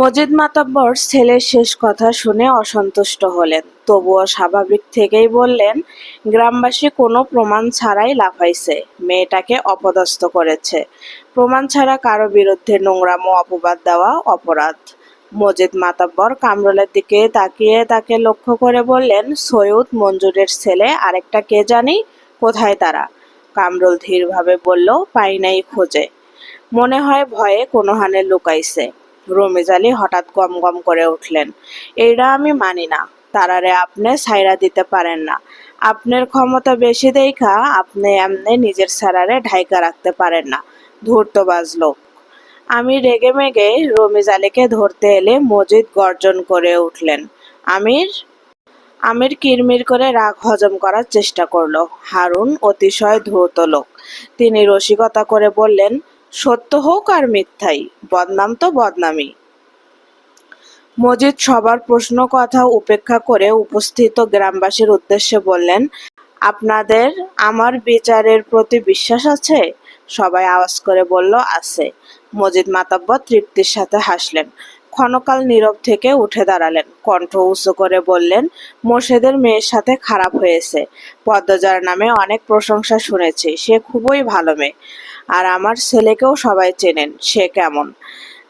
মজিদ মাতাব্বর ছেলের শেষ কথা শুনে অসন্তুষ্ট হলেন। তবুও স্বাভাবিক থেকেই বললেন, গ্রামবাসী কোনো প্রমাণ ছাড়াই লাফাইছে মেয়েটাকে অপদস্থ করেছে। প্রমাণ ছাড়া কারও বিরুদ্ধে নোংরামো অপবাদ দেওয়া অপরাধ। মজিদ মাতাব্বর কামরুলের দিকে তাকিয়ে তাকে লক্ষ্য করে বললেন, সৈয়দ মঞ্জুরের ছেলে আরেকটা কে জানি? কোথায় তারা? কামরুল ধীরভাবে বলল, পাই নাই খোঁজে। মনে হয় ভয়ে কোনো হানে লুকাইছে। রমিজ হঠাৎ গম গম করে উঠলেন। এইটা আমি মানি না। তারারে আপনি সাইরা দিতে পারেন না। আপনার ক্ষমতা বেশি দেখা আপনি এমনি নিজের সারারে ঢাইকা রাখতে পারেন না। ধূর্তবাজ লোক। আমি রেগে মেগে রমিজ আলীকে ধরতে এলে মজিদ গর্জন করে উঠলেন। আমির? আমির কিরমির করে রাগ হজম করার চেষ্টা করল। হারুন অতিশয় ধূর্ত লোক। তিনি রসিকতা করে বললেন সত্য হোক আর মিথ্যাই, বদনাম তো বদনামই। মজিদ সবার প্রশ্ন কথা উপেক্ষা করে উপস্থিত গ্রামবাসীর উদ্দেশ্যে বললেন, আপনাদের আমার বিচারের প্রতি বিশ্বাস আছে? সবাই আওয়াজ করে বলল, আছে। মজিদ মাতাব্বর তৃপ্তির সাথে হাসলেন। ক্ষণকাল নীরব থেকে উঠে দাঁড়ালেন। কণ্ঠ উঁচু করে বললেন, মোর্শেদের মেয়ের সাথে খারাপ হয়েছে। পদ্মজার নামে অনেক প্রশংসা শুনেছি। সে খুবই ভালো মেয়ে। আর আমার ছেলেকেও সবাই চেনেন, সে কেমন।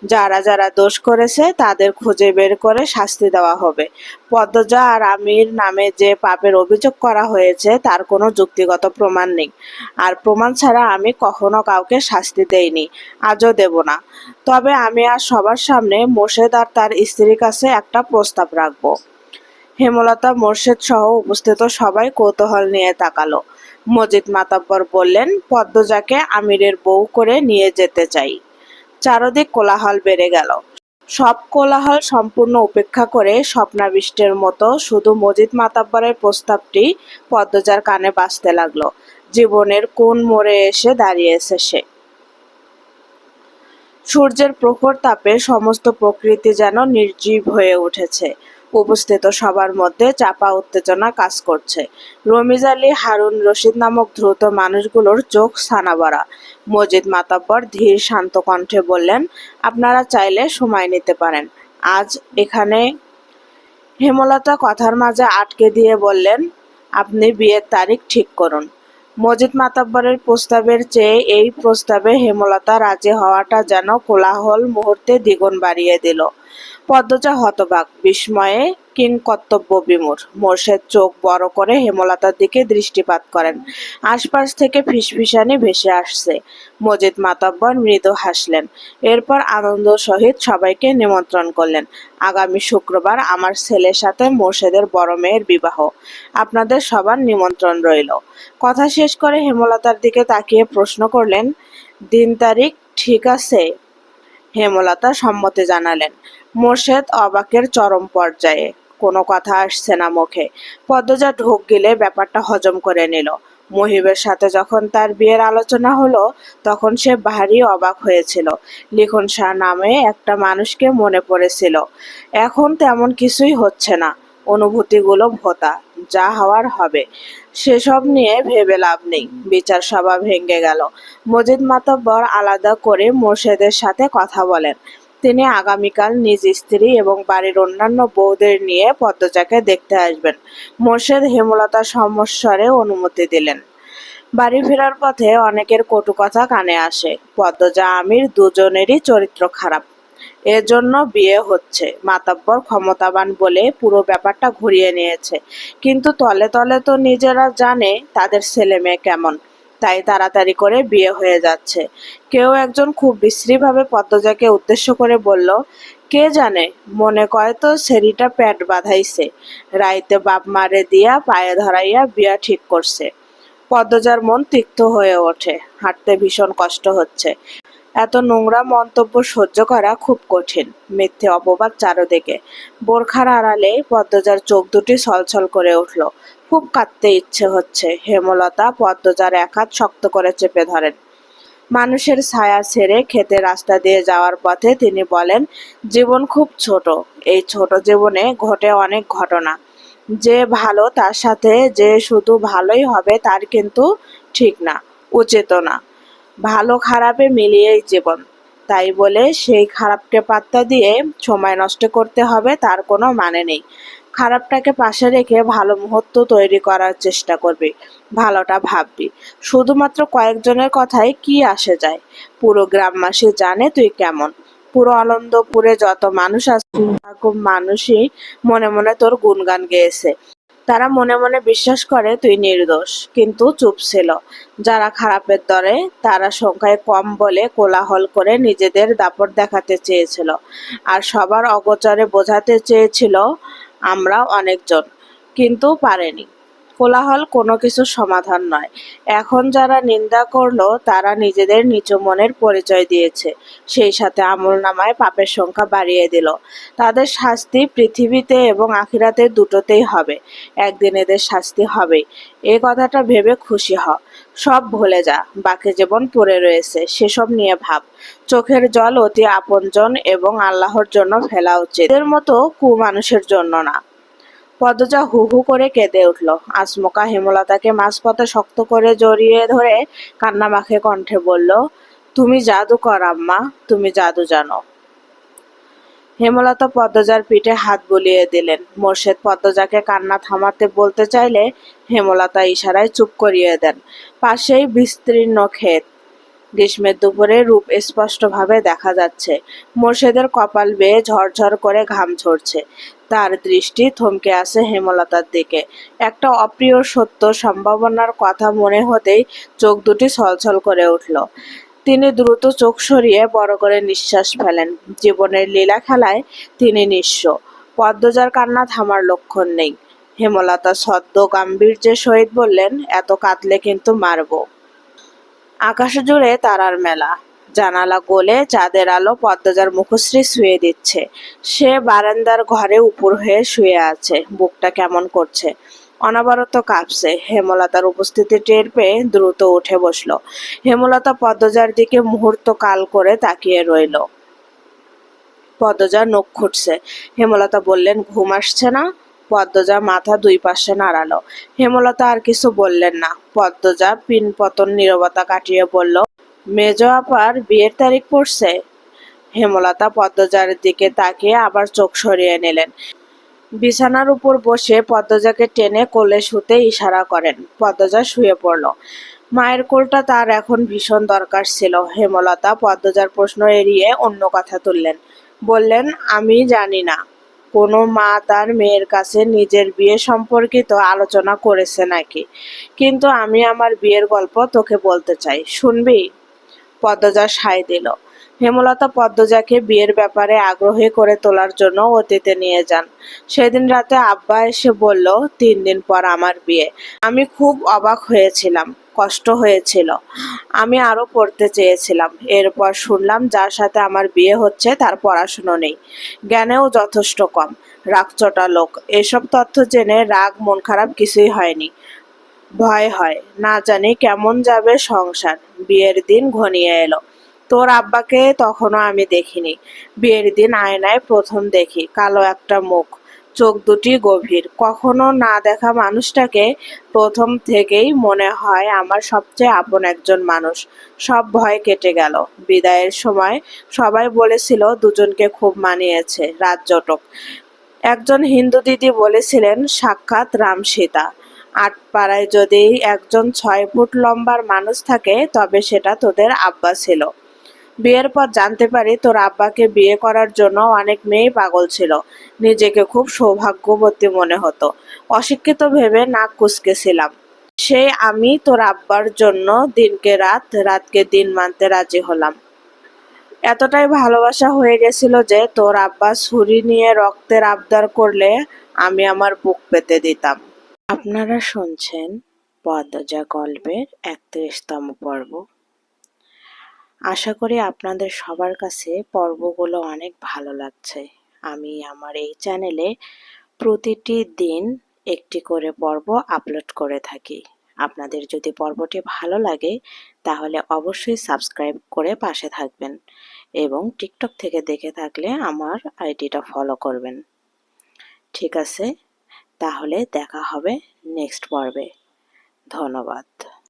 যারা যারা দোষ করেছে, তাদের খুঁজে বের করে শাস্তি দেওয়া হবে। পদ্মজা আর আমির নামে যে পাপের অভিযোগ করা হয়েছে, তার কোনো যুক্তিগত প্রমাণ নেই। আর প্রমাণ ছাড়া আমি কখনো কাউকে শাস্তি দেইনি, আজও দেব না। তবে আমি আর সবার সামনে মোর্শেদ আর তার স্ত্রীর কাছে একটা প্রস্তাব রাখব। হেমলতা, মোর্শেদ সহ উপস্থিত সবাই কৌতূহল নিয়ে তাকালো। মজিদ মাতাব্বর বললেন, পদ্মজাকে আমিরের বউ করে নিয়ে যেতে চাই। চারদিক কোলাহল বেড়ে গেল। সব কোলাহল সম্পূর্ণ উপেক্ষা করে স্বপ্নাবিষ্টের মতো শুধু মজিদ মাতাব্বরের প্রস্তাবটি পদ্মজার কানে বাজতে লাগল। জীবনের কোন মোড়ে এসে দাঁড়িয়েছে সে? সূর্যের প্রখর তাপে সমস্ত প্রকৃতি যেন নির্জীব হয়ে উঠেছে। উপস্থিত সবার মধ্যে চাপা উত্তেজনা কাজ করছে। রমিজ আলী, হারুন রশিদ নামক দ্রুত মানুষগুলোর চোখ ছানাবড়া। মজিদ মাতাব্বর ধীর শান্ত কণ্ঠে বললেন, আপনারা চাইলে সময় নিতে পারেন। আজ এখানে হেমলতা কথার মাঝে আটকে দিয়ে বললেন, আপনি বিয়ের তারিখ ঠিক করুন। মজিদ মাতাব্বরের প্রস্তাবের চেয়ে এই প্রস্তাবে হেমলতা রাজি হওয়াটা যেন কোলাহল মুহূর্তে দ্বিগুণ বাড়িয়ে দিল। পদ্মজা হতবাক। বিস্ময়ে কিংকর্তব্য বিমূর মোর্শেদ চোখ বড় করে হেমলতার দিকে দৃষ্টিপাত করেন। আশপাশ থেকে ফিসফিসানি ভেসে আসছে। মজিদ মাতাব্বর মৃদু হাসলেন। এরপর আনন্দ সহিত সবাইকে নিমন্ত্রণ করলেন। আগামী শুক্রবার আমার ছেলের সাথে মোর্শেদের বড় মেয়ের বিবাহ। আপনাদের সবার নিমন্ত্রণ রইল। কথা শেষ করে হেমলতার দিকে তাকিয়ে প্রশ্ন করলেন, দিন তারিখ ঠিক আছে? হেমলতা সম্মতি জানালেন। মোর্শেদ অবাকের চরম পর্যায়ে। কোনো কথা আসছে না মুখে। পদ্মজা ঢোক গিলে ব্যাপারটা হজম করে নিল। মহিবের সাথে যখন তার বিয়ের আলোচনা হলো, তখন সে ভারী অবাক হয়েছিল। লিখন শাহ নামে একটা মানুষকে মনে পড়েছিল। এখন তেমন কিছুই হচ্ছে না। অনুভূতিগুলো ভোতা। যা হওয়ার হবে। সেসব নিয়ে ভেবে লাভ নেই। বিচার সভা ভেঙে গেল। মজিদ মাতব্বর আলাদা করে মোর্শেদের সাথে কথা বলেন। তিনি আগামীকাল নিজ স্ত্রী এবং বাড়ির অন্যান্য বউদের নিয়ে পদ্মজাকে দেখতে আসবেন। মোর্শেদ হেমলতা সমস্বরে অনুমতি দিলেন। বাড়ি ফেরার পথে অনেকের কটু কথা কানে আসে। পদ্মজা আমির দুজনেরই চরিত্র খারাপ। এজন্য বিয়ে হচ্ছে। মাতাব্বর ক্ষমতাবান বলে পুরো ব্যাপারটা ঘুরিয়ে নিয়েছে। কিন্তু তলে তলে তো নিজেরা জানে তাদের ছেলে মেয়ে কেমন। তাই তাড়াতাড়ি করে বিয়ে হয়ে যাচ্ছে। কেউ একজন খুব বিশ্রীভাবে পদ্মজাকে উদ্দেশ্য করে বলল, কে জানে? মনে কয় তো সেরিটা প্যাট বাঁধাইছে। রাইতে বাপ মারে দিয়া পায়ে ধরাইয়া বিয়া ঠিক করছে। পদ্মজার মন তিক্ত হয়ে ওঠে। হাঁটতে ভীষণ কষ্ট হচ্ছে। এত নোংরা মন্তব্য সহ্য করা খুব কঠিন, মিথ্যে অপবাদ চারদিকে। বোরখার আড়ালে পদ্মজার চোখ দুটি ছলছল করে উঠল। খুব কাঁদতে ইচ্ছে হচ্ছে, হেমলতা পদ্মজার এক হাত শক্ত করে চেপে ধরেন। মানুষের ছায়া ছেড়ে খেতে রাস্তা দিয়ে যাওয়ার পথে তিনি বলেন, জীবন খুব ছোট। এই ছোট জীবনে ঘটে অনেক ঘটনা। যে ভালো তার সাথে যে শুধু ভালোই হবে তার কিন্তু ঠিক না উচিত না। ভালো খারাপে মিলিয়েই জীবন। তাই বলে সেই খারাপকে পাত্তা দিয়ে সময় নষ্ট করতে হবে, তার কোনো মানে নেই। খারাপটাকে পাশে রেখে ভালো মুহূর্ত তৈরি করার চেষ্টা করবি, ভালোটা ভাববি। শুধুমাত্র কয়েকজনের কথায় কি আসে যায়? পুরো গ্রামবাসী জানে তুই কেমন। পুরো আনন্দপুরে যত মানুষ আছে মানুষই মনে মনে তোর গুণগান গেয়েছে। তারা মনে মনে বিশ্বাস করে, তুই নির্দোষ। কিন্তু চুপ ছিল। যারা খারাপের দরে, তারা সংখ্যায় কম বলে কোলাহল করে নিজেদের দাপট দেখাতে চেয়েছিল। আর সবার অগোচরে বোঝাতে চেয়েছিল, আমরা অনেকজন। কিন্তু পারেনি। কোলাহল কোনো কিছুর সমাধান নয়। এখন যারা নিন্দা করল, তারা নিজেদের নিচু মনের পরিচয় দিয়েছে। সেই সাথে আমল নামায় পাপের সংখ্যা বাড়িয়ে দিল। তাদের শাস্তি পৃথিবীতে এবং আখিরাতে দুটোতেই হবে। একদিন এদের শাস্তি হবে এ কথাটা ভেবে খুশি হ। সব ভুলে যা। বাকি জীবন পড়ে রয়েছে। সেসব নিয়ে ভাব। চোখের জল অতি আপনজন এবং আল্লাহর জন্য ফেলা উচিত। এদের মতো কুমানুষের জন্য না। পদ্মজা হু হু করে কেঁদে উঠল। আসমকা হেমলতাকে মাঝপথে শক্ত করে জড়িয়ে ধরে কান্না মাখে কণ্ঠে বলল, তুমি জাদু কর আম্মা, তুমি জাদু জানো। হেমলতা পদ্মজার পিঠে হাত বুলিয়ে দিলেন। মোর্শেদ পদ্মজাকে কান্না থামাতে বলতে চাইলে হেমলতা ইশারায় চুপ করিয়ে দেন। পাশেই বিস্তীর্ণ ক্ষেত। গ্রীষ্মের দুপুরে রূপ স্পষ্টভাবে দেখা যাচ্ছে। মোর্শেদের কপাল বেয়ে ঝরঝর করে ঘাম ঝরছে। তার দৃষ্টি থমকে আসে হেমলতার দিকে। একটা অপ্রিয় সত্য সম্ভাবনার কথা মনে হতেই চোখ দুটি ছলছল করে উঠল। তিনি দ্রুত চোখ সরিয়ে বড় করে নিঃশ্বাস ফেলেন। জীবনের লীলা খেলায় তিনি নিঃস্ব। পদ্মজার কান্না থামার লক্ষণ নেই। হেমলতা সদ্য গাম্ভীর্যের সহিত বললেন, এত কাঁদলে কিন্তু মারব। আকাশ জুড়ে তারার মেলা। জানালা গোলে চাঁদের আলো পদ্মজার মুখশ্রী শুয়ে দিচ্ছে। সে বারান্দার ঘরে উপর হয়ে শুয়ে আছে। বুকটা কেমন করছে? অনবরত কাঁপছে। হেমলতার উপস্থিতি টের পেয়ে দ্রুত উঠে বসল। হেমলতা পদ্মজার দিকে মুহূর্ত কাল করে তাকিয়ে রইল। পদ্মজা নখ খুঁটছে। হেমলতা বললেন, ঘুম আসছে না? পদ্মজা মাথা দুই পাশে নাড়ালো। হেমলতা আর কিছু বললেন না। পদ্মজা পিন পতন নীরবতা কাটিয়ে বলল, মেজ আপার বিয়ের তারিখ পড়ছে? হেমলতা পদ্মজার দিকে তাকিয়ে আবার চোখ সরিয়ে নিলেন। বিছানার উপর বসে পদ্মজাকে টেনে কোলে শুতে ইশারা করেন। পদ্মজা শুয়ে পড়ল। মায়ের কোলটা তার এখন ভীষণ দরকার ছিল। হেমলতা পদ্মজার প্রশ্ন এড়িয়ে অন্য কথা তুললেন। বললেন, আমি জানি না। কোনো মা তার মেয়ের কাছে নিজের বিয়ে সম্পর্কিত আলোচনা করেছে নাকি? কিন্তু আমি আমার বিয়ের গল্প তোকে বলতে চাই, শুনবি? পদ্মজা সায় দিল। হেমলতা পদ্মজাকে বিয়ের ব্যাপারে আগ্রহী করে তোলার জন্য অতীতে নিয়ে যান। সেদিন রাতে আব্বা এসে বলল, তিন দিন পর আমার বিয়ে। আমি খুব অবাক হয়েছিলাম। কষ্ট হয়েছিল। আমি আরও পড়তে চেয়েছিলাম। এরপর শুনলাম যার সাথে আমার বিয়ে হচ্ছে তার পড়াশুনো নেই। জ্ঞানেও যথেষ্ট কম। রাগচটা লোক। এসব তথ্য জেনে রাগ, মন খারাপ কিছুই হয়নি। ভয় হয়। না জানি কেমন যাবে সংসার। বিয়ের দিন ঘনিয়ে এলো। তোর আব্বাকে তখনও আমি দেখিনি। বিয়ের দিন আয়নায় প্রথম দেখি। কালো একটা মুখ। চোখ দুটি গভীর। কখনো না দেখা মানুষটাকে প্রথম থেকেই মনে হয় আমার সবচেয়ে আপন একজন মানুষ। সব ভয় কেটে গেল। বিদায়ের সময় সবাই বলেছিল দুজনকে খুব মানিয়েছে, রাত জটক। একজন হিন্দু দিদি বলেছিলেন, সাক্ষাৎ রাম সীতা আট পাড়ায় যদি একজন ছয় ফুট লম্বার মানুষ থাকে, তবে সেটা তোদের আব্বা ছিল। বিয়ের পর জানতে পারি তোর আব্বাকে বিয়ে করার জন্য অনেক মেয়েই পাগল ছিল। নিজেকে খুব সৌভাগ্যবতী মনে হতো। অশিক্ষিত ভেবে নাক কুচকেছিলাম সেই আমি তোর আব্বার জন্য দিনকে রাত, রাতকে দিন মানতে রাজি হলাম। এতটাই ভালোবাসা হয়ে গেছিল যে তোর আব্বা ছুরি নিয়ে রক্তের আবদার করলে আমি আমার বুক পেতে দিতাম। আপনারা শুনছেন পদ্মজা গল্পের একত্রিশতম পর্ব। আশা করি আপনাদের সবার কাছে পর্বগুলো অনেক ভালো লাগছে। আমি আমার এই চ্যানেলে প্রতিটি দিন একটি করে পর্ব আপলোড করে থাকি। আপনাদের যদি পর্বটি ভালো লাগে, তাহলে অবশ্যই সাবস্ক্রাইব করে পাশে থাকবেন এবং টিকটক থেকে দেখে থাকলে আমার আইডিটা ফলো করবেন। ঠিক আছে, তাহলে দেখা হবে নেক্সট পর্বে। ধন্যবাদ।